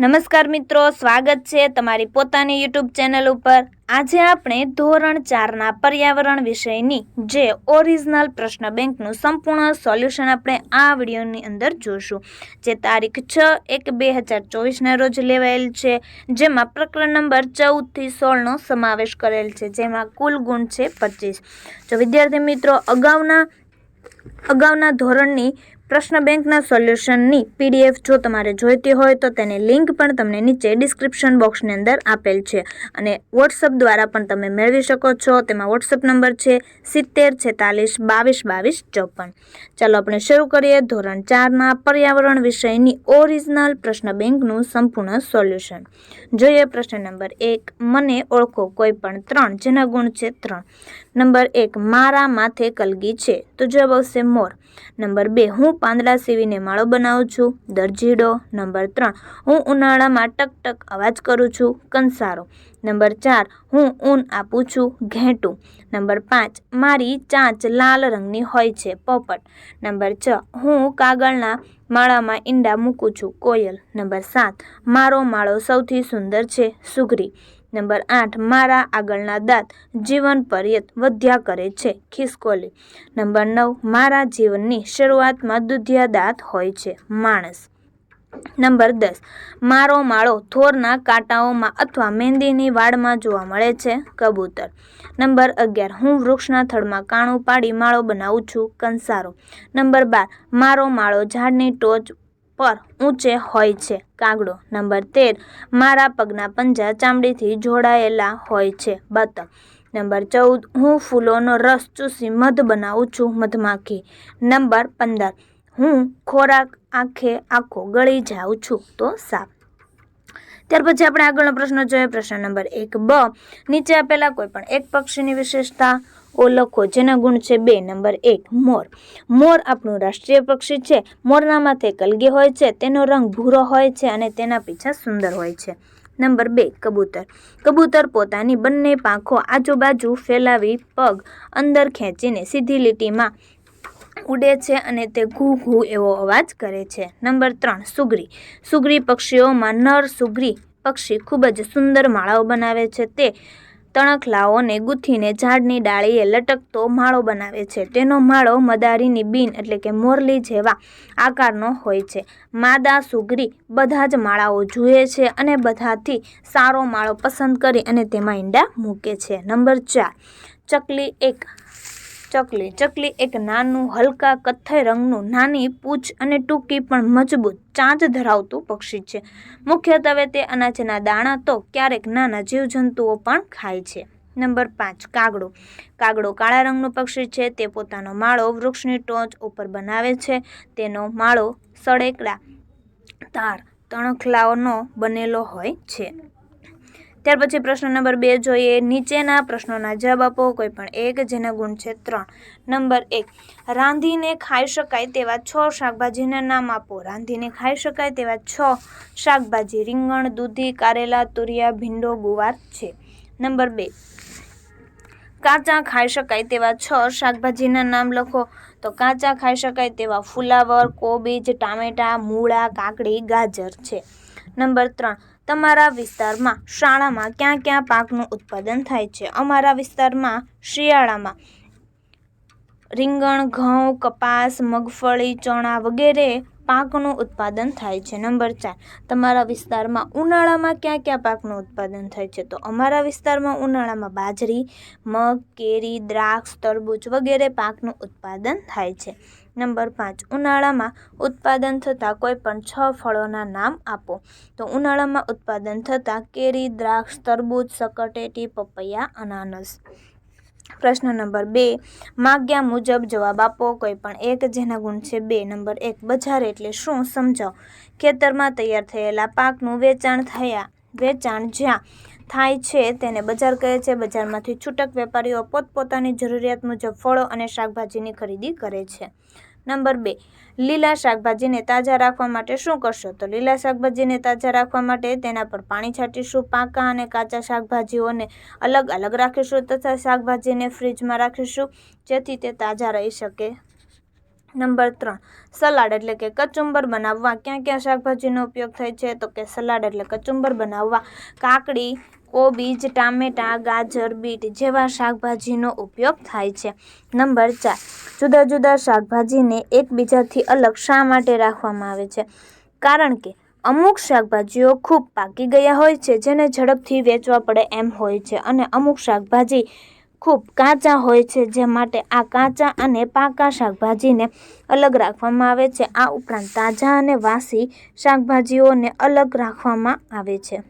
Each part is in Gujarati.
નમસ્કાર મિત્રો, સ્વાગત છે તમારી પોતાની યુટ્યુબ ચેનલ ઉપર. આજે આપણે ધોરણ ચારના પર્યાવરણ વિષયની જે ઓરિજિનલ પ્રશ્ન બેંકનું સંપૂર્ણ સોલ્યુશન આપણે આ વિડીયોની અંદર જોશું. જે તારીખ છ એક બે હજાર ચોવીસના રોજ લેવાયેલ છે, જેમાં પ્રકરણ નંબર ચૌદથી સોળનો સમાવેશ કરેલ છે, જેમાં કુલ ગુણ છે પચીસ. જો વિદ્યાર્થી મિત્રો, અગાઉના અગાઉના ધોરણની પ્રશ્ન બેંકના સોલ્યુશનની પીડીએફ જો તમારે જોઈતી હોય તો તેની લિંક પણ તમને નીચે ડિસ્ક્રિપ્શન બોક્સની અંદર આપેલ છે. અને વોટ્સઅપ દ્વારા પણ તમે મેળવી શકો છો. તેમાં વોટ્સઅપ નંબર છે સિત્તેર, છેતાલીસ, બાવીસ બાવીસ, ચોપન. ચાલો આપણે શરૂ કરીએ ધોરણ ચારના પર્યાવરણ વિષયની ઓરિજિનલ પ્રશ્ન બેંકનું સંપૂર્ણ સોલ્યુશન. જોઈએ પ્રશ્ન નંબર એક, મને ઓળખો કોઈ પણ ત્રણ જેના ગુણ છે ત્રણ. નંબર એક, મારા માથે કલગી છે. તો જવાબ આવશે મોર. નંબર બે, હું પાંદડા સીવીને માળો બનાવું છું. દરજીડો, નંબર ત્રણ. હું ઉનાળામાં ટક ટક અવાજ કરું છું. કંસારો. નંબર ચાર. હું ઊન આપું છું. ઘેંટું. નંબર પાંચ. મારી ચાંચ લાલ રંગની હોય છે. પોપટ. નંબર છ. હું કાગળના માળામાં ઈંડા મૂકું છું. કોયલ. નંબર સાત. મારો માળો સૌથી સુંદર છે. સુઘરી નંબર આઠ, મારા આગળના દાંત જીવન પર્યત વધ્યા કરે છે, ખિસકોલી. નંબર નવ, મારા જીવનની શરૂઆતમાં દુધિયા દાંત હોય છે, માણસ. નંબર દસ, મારો માળો થોરના કાંટાઓમાં અથવા મહેંદીની વાડમાં જોવા મળે છે, કબૂતર. નંબર અગિયાર, હું વૃક્ષના થડમાં કાણું પાડી માળો બનાવું છું, કંસારો. નંબર બાર, મારો માળો ઝાડની ટોચ પર ઊંચે હોય છે. કાગડો નંબર તેર. મારા પગના પંજા ચામડીથી જોડાયેલા હોય છે. બતક. નંબર ચૌદ. હું ફૂલોનો રસ ચૂસી મધ બનાવું છું મધમાખી. નંબર પંદર. હું ખોરાક આંખે આખો ગળી જાઉં છું તો સાપ. ત્યાર પછી આપણે આગળનો પ્રશ્ન જોઈએ પ્રશ્ન નંબર એક બ. નીચે આપેલા કોઈ પણ એક પક્ષીની વિશેષતા ઓ લખો જેના ગુણ છે બે. નંબર એક, મોર. મોર આપણું રાષ્ટ્રીય પક્ષી છે. મોરના માથે કલગી હોય છે, તેનો રંગ ભૂરો હોય છે અને તેના પીછા સુંદર હોય છે. નંબર બે, કબૂતર. કબૂતર પોતાની બંને પાંખો આજુબાજુ ફેલાવી પગ અંદર ખેંચીને સીધી લીટીમાં ઉડે છે અને તે ઘૂ ઘૂ એવો અવાજ કરે છે. નંબર ત્રણ, સુગરી. સુગરી પક્ષીઓમાં નર સુગરી પક્ષી ખૂબ જ સુંદર માળાઓ બનાવે છે. તે તણખલાઓને ગૂંથીને ઝાડની ડાળીએ લટકતો માળો બનાવે છે. તેનો માળો મદારીની બીન એટલે કે મોરલી જેવા આકારનો હોય છે. માદા સુગરી બધા જ માળાઓ જુએ છે અને બધાથી સારો માળો પસંદ કરી અને તેમાં ઈંડા મૂકે છે. નંબર ચાર, ચકલી એક ચકલી. ચકલી એક નાનું, હલકા, કથ્થઈ રંગનું, નાની, પૂંછ અને ટૂંકી પણ મજબૂત ચાંચ ધરાવતું પક્ષી છે. મુખ્યત્વે તે અનાજના દાણા તો ક્યારેક નાના જીવજંતુઓ પણ ખાય છે. નંબર પાંચ, કાગડો. કાગડો કાળા રંગનું પક્ષી છે. તે પોતાનો માળો વૃક્ષની ટોચ ઉપર બનાવે છે. તેનો માળો સળેકડા, તાર, તણખલાઓનો બનેલો હોય છે. ત્યાર પછી પ્રશ્ન નંબર બે જોઈએ. નીચેના પ્રશ્નોના જવાબ આપો કોઈ પણ એક, જેના ગુણ છે ત્રણ. નંબર એક, રાંધીને ખાઈ શકાય તેવા છ શાકભાજીના નામ આપો. રાંધીને ખાઈ શકાય તેવા છ શાકભાજી રીંગણ, દૂધી, કારેલા, તુરિયા, ભીંડો, ગુવાર છે. નંબર બે, કાચા ખાઈ શકાય તેવા છ શાકભાજીના નામ લખો. તો કાચા ખાઈ શકાય તેવા ફુલાવર, કોબીજ, ટામેટાં, મૂળા, કાકડી, ગાજર છે. નંબર ત્રણ તમારા વિસ્તારમાં શાળામાં ક્યાં ક્યાં પાકનું ઉત્પાદન થાય છે? અમારા વિસ્તારમાં શિયાળામાં રીંગણ, ઘઉં, કપાસ, મગફળી, ચણા વગેરે પાકનું ઉત્પાદન થાય છે. નંબર ચાર, તમારા વિસ્તારમાં ઉનાળામાં ક્યાં ક્યાં પાકનું ઉત્પાદન થાય છે? તો અમારા વિસ્તારમાં ઉનાળામાં બાજરી, મગ, કેરી, દ્રાક્ષ, તરબૂચ વગેરે પાકનું ઉત્પાદન થાય છે. નંબર પાંચ, ઉનાળામાં ઉત્પાદન થતા કોઈ પણ છ ફળોના નામ આપો. તો ઉનાળામાં ઉત્પાદન થતા કેરી, દ્રાક્ષ, તરબૂચ, સકટેટી, પપૈયા, અનાનસ. પ્રશ્ન નંબર બે, માગ્યા મુજબ જવાબ આપો. કોઈ પણ એક જેના ગુણ છે બે. નંબર એક, બજાર એટલે શું? સમજાવો. ખેતરમાં તૈયાર થયેલા પાકનું વેચાણ થયા. વેચાણ જ્યાં થાય છે તેને બજાર કહે છે. બજારમાંથી છૂટક વેપારીઓ પોતપોતાની જરૂરિયાત મુજબ ફળો અને શાકભાજીની ખરીદી કરે છે. નંબર બે, લીલા શાકભાજીને તાજા રાખવા માટે શું કરશો? તો લીલા શાકભાજીને તાજા રાખવા માટે તેના પર પાણી છાંટીશું, પાકા અને કાચા શાકભાજીઓને અલગ અલગ રાખીશું તથા શાકભાજીને ફ્રીજમાં રાખીશું જેથી તે તાજા રહી શકે. નંબર ત્રણ, સલાડ એટલે કે કચુંબર બનાવવા. ક્યાં ક્યાં શાકભાજીનો ઉપયોગ થાય છે? તો કે સલાડ એટલે કચુંબર બનાવવા. કાકડી, કોબીજ, ટામેટાં, ગાજર, બીટ જેવા શાકભાજીનો ઉપયોગ થાય છે. નંબર ચાર, જુદા જુદા શાકભાજીને એકબીજાથી અલગ શા માટે રાખવામાં આવે છે? કારણ કે અમુક શાકભાજીઓ ખૂબ પાકી ગયા હોય છે, જેને ઝડપથી વેચવા પડે એમ હોય છે અને અમુક શાકભાજી ખૂબ કાચા હોય છે, જે માટે આ કાચા અને પાકા શાકભાજીને અલગ રાખવામાં આવે છે. આ ઉપરાંત તાજા અને વાસી શાકભાજીઓને અલગ રાખવામાં આવે છે.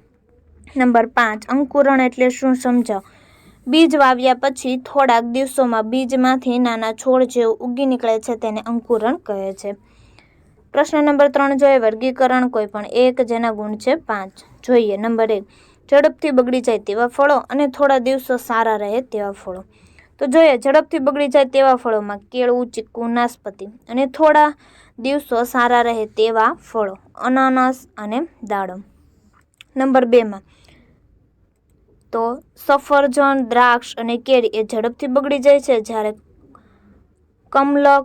નંબર પાંચ, અંકુરણ એટલે શું સમજાવ બીજ વાવ્યા પછી થોડાક દિવસોમાં બીજમાંથી નાના છોડ જેવું ઉગી નીકળે છે, તેને અંકુરણ કહે છે. પ્રશ્ન નંબર ત્રણ જોઈએ વર્ગીકરણ કોઈ પણ એક જેના ગુણ છે પાંચ. જોઈએ. નંબર એક ઝડપથી બગડી જાય તેવા ફળો અને થોડા દિવસો સારા રહે તેવા ફળો. તો જોઈએ, ઝડપથી બગડી જાય તેવા ફળોમાં કેળું ચીકુ, નાશપતિ અને થોડા દિવસો સારા રહે તેવા ફળો, અનાનસ અને દાડમ. નંબર બેમાં, તો સફરજન, દ્રાક્ષ અને કેરી એ ઝડપથી બગડી જાય છે જ્યારે કમલક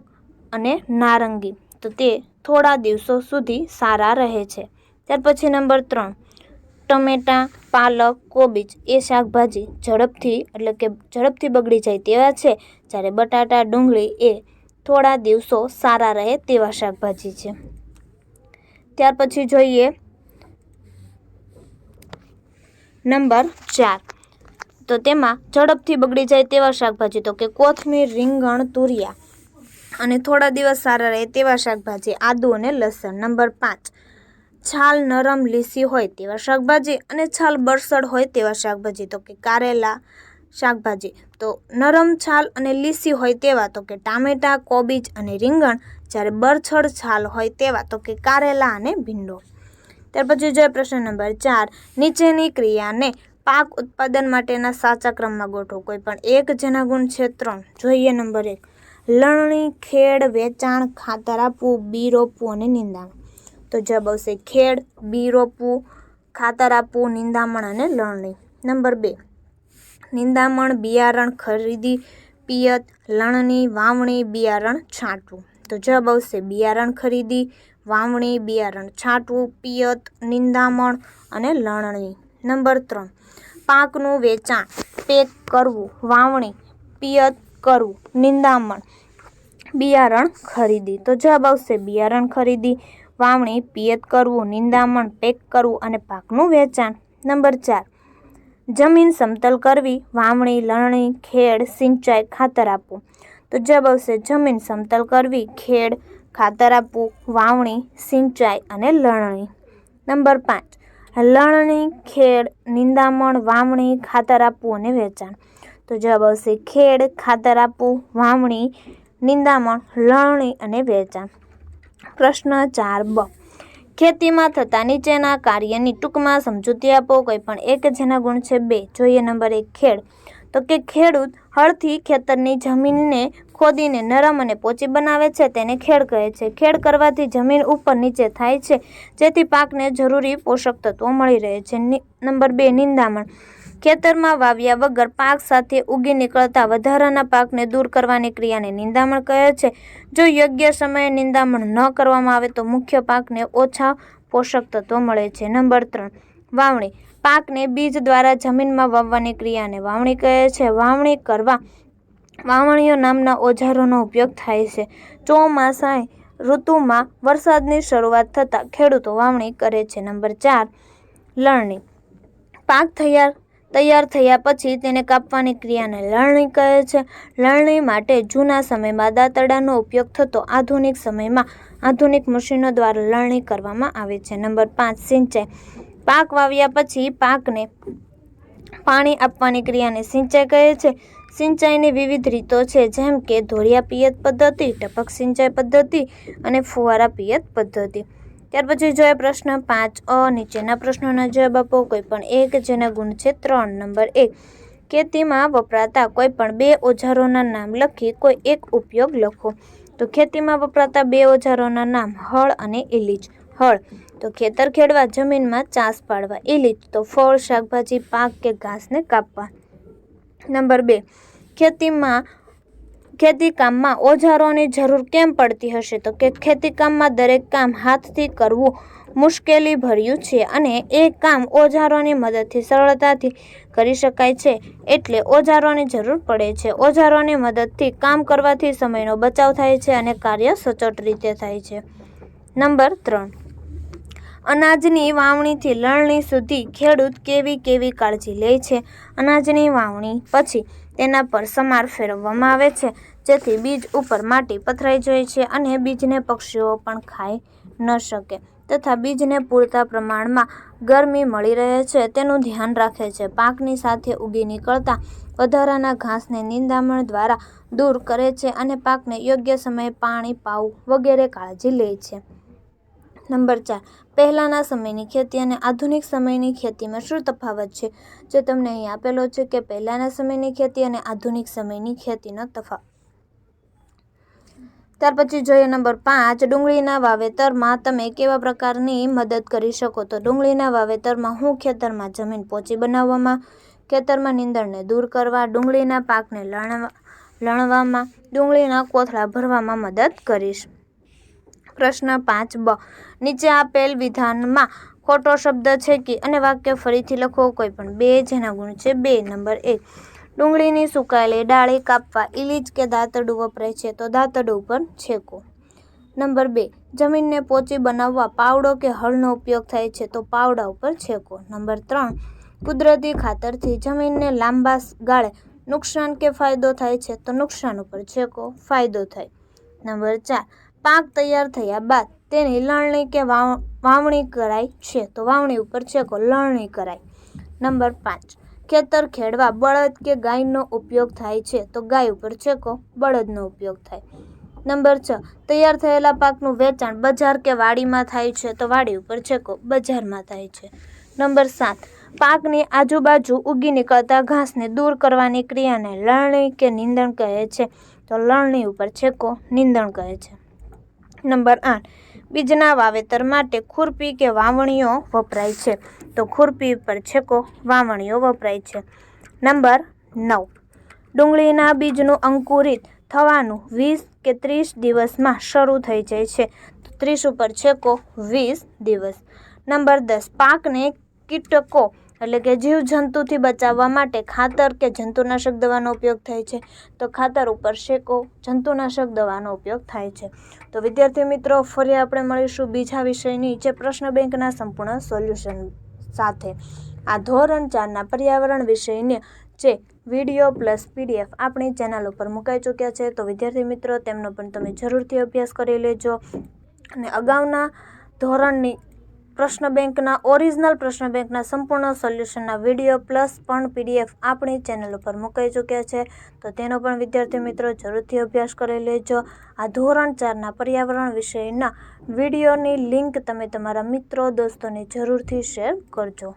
અને નારંગી, તો તે થોડા દિવસો સુધી સારા રહે છે. ત્યાર પછી નંબર ત્રણ ટમેટાં, પાલક, કોબીજ એ શાકભાજી ઝડપથી એટલે કે ઝડપથી બગડી જાય તેવા છે. જ્યારે બટાટા, ડુંગળી એ થોડા દિવસો સારા રહે તેવા શાકભાજી છે. ત્યાર પછી જોઈએ નંબર ચાર. તો તેમાં ઝડપથી બગડી જાય તેવા શાકભાજી તો કે કોથમીર, રીંગણ, તુરિયા અને થોડા દિવસ સારા રહે તેવા શાકભાજી આદુ અને લસણ. નંબર પાંચ. છાલ નરમ લીસી હોય તેવા શાકભાજી અને છાલ બરસડ હોય તેવા શાકભાજી. તો કે કારેલા શાકભાજી. તો નરમ છાલ અને લીસી હોય તેવા, તો કે ટામેટાં, કોબીજ અને રીંગણ. જ્યારે બરછડ છાલ હોય તેવા, તો કે કારેલા અને ભીંડો. ત્યાર પછી જોઈએ પ્રશ્ન નંબર ચાર. નીચેની ક્રિયાને પાક ઉત્પાદન માટેના સાચા ક્રમમાં ગોઠવો. કોઈ પણ એક જેના ગુણ છે ત્રણ જોઈએ નંબર એક. લણણી, ખેડ, વેચાણ, ખાતર આપવું બી રોપવું અને નિંદામણ તો જવાબ આવશે ખેડ, બી રોપવું, ખાતર આપવું, નિંદામણ અને લણણી. નંબર બે. નિંદામણ, બિયારણ ખરીદી, પિયત, લણણી, વાવણી, બિયારણ છાંટવું. તો જવાબ આવશે બિયારણ ખરીદી, વાવણી, બિયારણ છાંટવું, પિયત, નિંદામણ અને લણણી. નંબર ત્રણ. પાકનું વેચાણ, પેક કરવું, વાવણી, પિયત કરવું, નિંદામણ, બિયારણ ખરીદી. તો જવાબ આવશે બિયારણ ખરીદી વાવણી, પિયત કરવું, નિંદામણ પેક કરવું અને પાકનું વેચાણ. નંબર ચાર. જમીન સમતલ કરવી, વાવણી, લણણી, ખેડ, સિંચાઈ, ખાતર આપવું. તો જવાબ આવશે જમીન સમતલ કરવી, ખેડ, ખાતર આપવું, વાવણી, સિંચાઈ અને લણણી. નંબર પાંચ. લણણી, ખેડ, નિંદામણ, વાવણી, ખાતર આપવું અને વેચાણ. તો જવાબ આવશે ખેડ, ખાતર આપવું, વાવણી, નિંદામણ, લણણી અને વેચાણ. પ્રશ્ન ચાર બ. ખેતીમાં થતા નીચેના કાર્યની ટૂંકમાં સમજૂતી આપો, કોઈ પણ એક જેના ગુણ છે બે. જોઈએ નંબર એક, ખેડ. તો કે ખેડૂત હળથી ખેતરની જમીનને ખોદીને નરમ અને પોચી બનાવે છે, તેને ખેડ કહે છે. ખેડ કરવાથી જમીન ઉપર નીચે થાય છે, જેથી પાકને જરૂરી પોષક તત્વો મળી રહે છે. નંબર બે, નિંદામણ. ખેતરમાં વાવ્યા વગર પાક સાથે ઉગી નીકળતા વધારાના પાકને દૂર કરવાની ક્રિયાને નિંદામણ કહે છે. જો યોગ્ય સમયે નિંદામણ ન કરવામાં આવે તો મુખ્ય પાકને ઓછા પોષક તત્વો મળે છે. નંબર ત્રણ, વાવણી. પાકને બીજ દ્વારા જમીનમાં વાવવાની ક્રિયાને વાવણી કહે છે. વાવણી કરવા વાવણીઓ નામના ઓજારોનો ઉપયોગ થાય છે. ચોમાસા ઋતુમાં વરસાદની શરૂઆત થતાં ખેડૂતો વાવણી કરે છે. નંબર ચાર, લણણી. પાક તૈયાર તૈયાર થયા પછી તેને કાપવાની ક્રિયાને લણણી કહે છે. લણણી માટે જૂના સમયમાં દાંતરડાનો ઉપયોગ થતો આધુનિક સમયમાં આધુનિક મશીનો દ્વારા લણણી કરવામાં આવે છે. નંબર પાંચ, સિંચાઈ. પાક વાવ્યા પછી પાકને પાણી આપવાની ક્રિયાને સિંચાઈ કહે છે. સિંચાઈની વિવિધ રીતો છે, જેમ કે ધોળિયા પિયત પદ્ધતિ, ટપક સિંચાઈ પદ્ધતિ અને ફુવારા પિયત પદ્ધતિ. ત્યાર પછી જોઈએ પ્રશ્ન પાંચ. અ નીચેના પ્રશ્નોના જવાબ આપો કોઈ પણ એક, જેના ગુણ છે ત્રણ. નંબર એક. ખેતીમાં વપરાતા કોઈ પણ બે ઓજારોના નામ લખી કોઈ એક ઉપયોગ લખો. તો ખેતીમાં વપરાતા બે ઓજારોના નામ હળ અને ઇલીચ હળ. તો ખેતર ખેડવા, જમીનમાં ચાસ પાડવા ઇલીચ તો ફળ, શાકભાજી, પાક કે ઘાસને કાપવા. નંબર બે. ખેતીમાં ખેતીકામમાં ઓજારોની જરૂર કેમ પડતી હશે? તો કે ખેતીકામમાં દરેક કામ હાથથી કરવું મુશ્કેલી ભર્યું છે અને એ કામ ઓજારોની મદદથી, સરળતાથી કરી શકાય છે એટલે ઓજારોની જરૂર પડે છે. ઓજારોની મદદથી કામ કરવાથી સમયનો બચાવ થાય છે અને કાર્ય સચોટ રીતે થાય છે. નંબર ત્રણ. અનાજની વાવણીથી લણણી સુધી ખેડૂત કેવી કેવી કાળજી લે છે? અનાજની વાવણી પછી તેના પર સમાર ફેરવવામાં આવે છે. જેથી બીજ ઉપર માટી પથરાઈ જાય છે અને બીજને પક્ષીઓ પણ ખાઈ ન શકે તથા બીજને પૂરતા પ્રમાણમાં ગરમી મળી રહે છે. તેનું ધ્યાન રાખે છે. પાકની સાથે ઉગી નીકળતા વધારાના ઘાસને નિંદામણ દ્વારા દૂર કરે છે અને પાકને યોગ્ય સમયે પાણી પાવું વગેરે કાળજી લે છે. નંબર ચાર. પહેલાંના સમયની ખેતી અને આધુનિક સમયની ખેતીમાં શું તફાવત છે? જે તમને અહીં આપેલો છે કે પહેલાંના સમયની ખેતી અને આધુનિક સમયની ખેતીનો તફાવત ત્યાર પછી જોઈએ નંબર પાંચ, ડુંગળીના વાવેતરમાં તમે કેવા પ્રકારની મદદ કરી શકો? તો ડુંગળીના વાવેતરમાં હું ખેતરમાં જમીન પોચી બનાવવામાં, ખેતરમાં નીંદણને દૂર કરવા, ડુંગળીના પાકને લણવા, લણવામાં, ડુંગળીના કોથળા ભરવામાં મદદ કરીશ. પ્રશ્ન પાંચ બ. નીચે આપેલ વિધાનમાં ખોટો શબ્દ છે કે, અને વાક્ય ફરીથી લખો કોઈ પણ બે, જેના ગુણ છે બે. નંબર એક, ડુંગળીની સુકાયેલી ડાળી કાપવા ઇલીચ કે દાંતડું વપરાય છે તો દાંતડું ઉપર છેકો. નંબર બે, જમીનને પોચી બનાવવા પાવડો કે હળનો ઉપયોગ થાય છે તો પાવડા ઉપર છેકો. નંબર ત્રણ, કુદરતી ખાતરથી જમીનને લાંબા ગાળે નુકસાન કે ફાયદો થાય છે તો નુકસાન ઉપર છેકો, ફાયદો થાય. નંબર ચાર પાક તૈયાર થયા બાદ તેની લણણી કે વાવ, વાવણી કરાય છે. તો વાવણી ઉપર છેકો લણણી કરાય. નંબર પાંચ. ખેતર ખેડવા બળદ કે ગાયનો ઉપયોગ થાય છે. તો ગાય ઉપર છેકો બળદનો ઉપયોગ થાય. નંબર છ. તૈયાર થયેલા પાકનું વેચાણ બજાર કે વાડીમાં થાય છે. તો વાડી ઉપર છેકો બજારમાં થાય છે. નંબર સાત. પાકની આજુબાજુ ઉગી નીકળતા ઘાસને દૂર કરવાની ક્રિયાને લણણી કે નિંદણ કહે છે. તો લણણી ઉપર છેકો નિંદણ કહે છે. નંબર આઠ. બીજના વાવેતર માટે ખુરપી કે વાવણીઓ વપરાય છે. તો ખુરપી પર છેકો, વાવણીઓ વપરાય છે. નંબર નવ. ડુંગળીના બીજનું અંકુરિત થવાનું વીસ કે ત્રીસ દિવસમાં શરૂ થઈ જાય છે. તો ત્રીસ ઉપર છેકો વીસ દિવસ. નંબર દસ. પાકને કીટકો એટલે કે જીવજંતુથી બચાવવા માટે ખાતર કે જંતુનાશક દવાનો ઉપયોગ થાય છે. તો ખાતર ઉપર શેકો, જંતુનાશક દવાનો ઉપયોગ થાય છે. તો વિદ્યાર્થી મિત્રો, ફરી આપણે મળીશું બીજા વિષયની જે પ્રશ્ન બેંકના સંપૂર્ણ સોલ્યુશન સાથે. આ ધોરણ ચારના પર્યાવરણ વિષયને જે વીડિયો પ્લસ પીડીએફ આપણી ચેનલ ઉપર મુકાઈ ચૂક્યા છે, તો વિદ્યાર્થી મિત્રો, તેમનો પણ તમે જરૂરથી અભ્યાસ કરી લેજો. અને અગાઉના ધોરણની પ્રશ્ન બેંકના ઓરિજિનલ પ્રશ્ન બેંકના સંપૂર્ણ સોલ્યુશનના વીડિયો પ્લસ પણ પીડીએફ આપણી ચેનલ ઉપર મુકાઈ ચૂક્યા છે. તો તેનો પણ વિદ્યાર્થી મિત્રો જરૂરથી અભ્યાસ કરી લેજો. આ ધોરણ ચારના પર્યાવરણ વિષયના વિડીયોની લિંક તમે તમારા મિત્રો, દોસ્તોને જરૂરથી શેર કરજો.